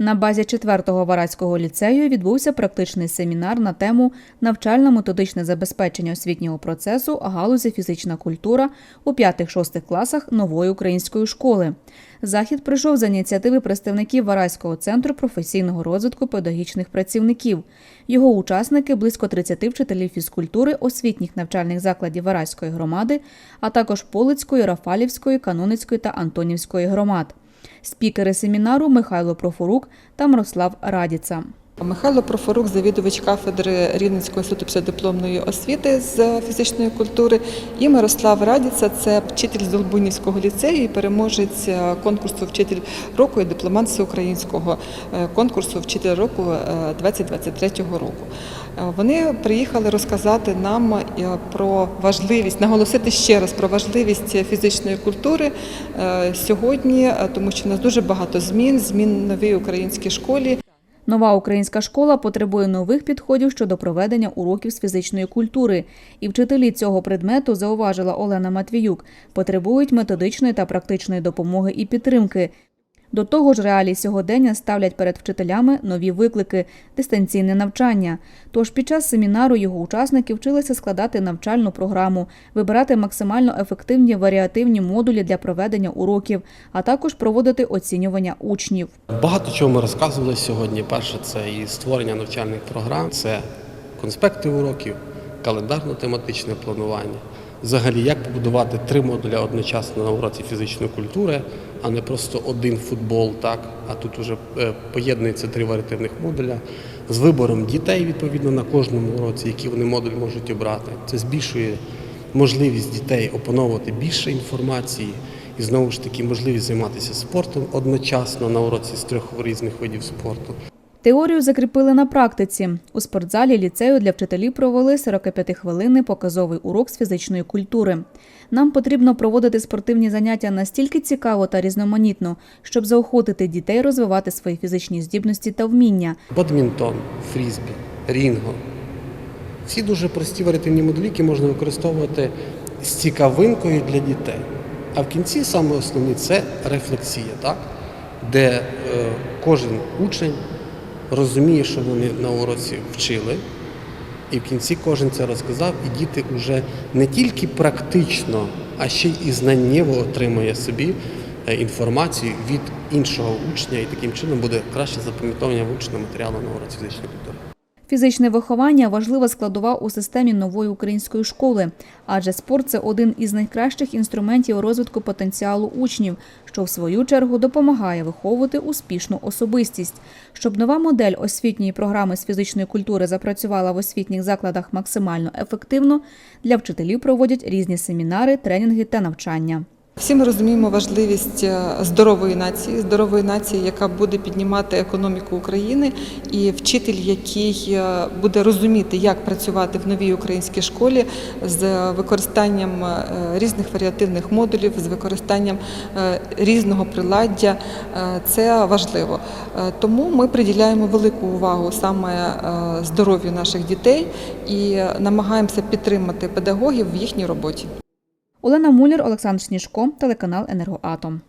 На базі 4-го Вараського ліцею відбувся практичний семінар на тему навчально-методичне забезпечення освітнього процесу галузі фізична культура у 5-6 класах нової української школи. Захід прийшов за ініціативи представників Вараського центру професійного розвитку педагогічних працівників. Його учасники близько 30 вчителів фізкультури освітніх навчальних закладів Вараської громади, а також Полицької, Рафалівської, Кануницької та Антонівської громад. Спікери семінару Михайло Профорук та Мирослав Радіца. Михайло Профорук, завідувач кафедри Рівненського інституту післядипломної освіти з фізичної культури, і Мирослав Радіца це вчитель з Долбунівського ліцею і переможець е, конкурсу Вчитель року і дипломант всеукраїнського е, конкурсу Вчитель року е, 2023 року. Е, Вони приїхали розказати нам про важливість, наголосити ще раз про важливість фізичної культури сьогодні, тому що у нас дуже багато змін, змін в новій українській школі. Нова українська школа потребує нових підходів щодо проведення уроків з фізичної культури. І вчителі цього предмету, зауважила Олена Матвіюк, потребують методичної та практичної допомоги і підтримки. До того ж, реалії сьогодення ставлять перед вчителями нові виклики дистанційне навчання. Тож під час семінару його учасники вчилися складати навчальну програму, вибирати максимально ефективні варіативні модулі для проведення уроків, а також проводити оцінювання учнів. Багато чого ми розказували сьогодні. Перше це і створення навчальних програм, це конспекти уроків, календарно-тематичне планування. Взагалі, як побудувати три модуля одночасно на уроці фізичної культури, а не просто один футбол, так а тут вже е, поєднується три варіативних модуля з вибором дітей відповідно на кожному уроці, які вони модуль можуть обрати. Це збільшує можливість дітей опановувати більше інформації і знову ж таки можливість займатися спортом одночасно на уроці з трьох різних видів спорту. Теорію закріпили на практиці. У спортзалі ліцею для вчителів провели 45-хвилинний показовий урок з фізичної культури. Нам потрібно проводити спортивні заняття настільки цікаво та різноманітно, щоб заохотити дітей розвивати свої фізичні здібності та вміння. Бадмінтон, фрізбі, рінго. Всі дуже прості варіативні модулі, можна використовувати з цікавинкою для дітей. А в кінці саме основне це рефлексія, так? де е, кожен учень розуміє, що вони на уроці вчили, і в кінці кожен це розказав, і діти вже не тільки практично, а ще й і знаннєво отримує собі е, інформацію від іншого учня, і таким чином буде краще запам'ятовування вивченого матеріалу на уроці фізичної культури. Фізичне виховання важлива складова у системі нової української школи, адже спорт це один із найкращих інструментів розвитку потенціалу учнів, що в свою чергу допомагає виховувати успішну особистість. Щоб нова модель освітньої програми з фізичної культури запрацювала в освітніх закладах максимально ефективно, для вчителів проводять різні семінари, тренінги та навчання. Всі ми розуміємо важливість е, здорової нації, здорової нації, яка буде піднімати економіку України, і вчитель, який е, буде розуміти, як працювати в новій українській школі з використанням е, різних варіативних модулів, з використанням різного приладдя, це важливо. Тому ми приділяємо велику увагу саме здоров'ю наших дітей і намагаємося підтримати педагогів в їхній роботі. Олена Муляр, Олександр Сніжко, телеканал Енергоатом.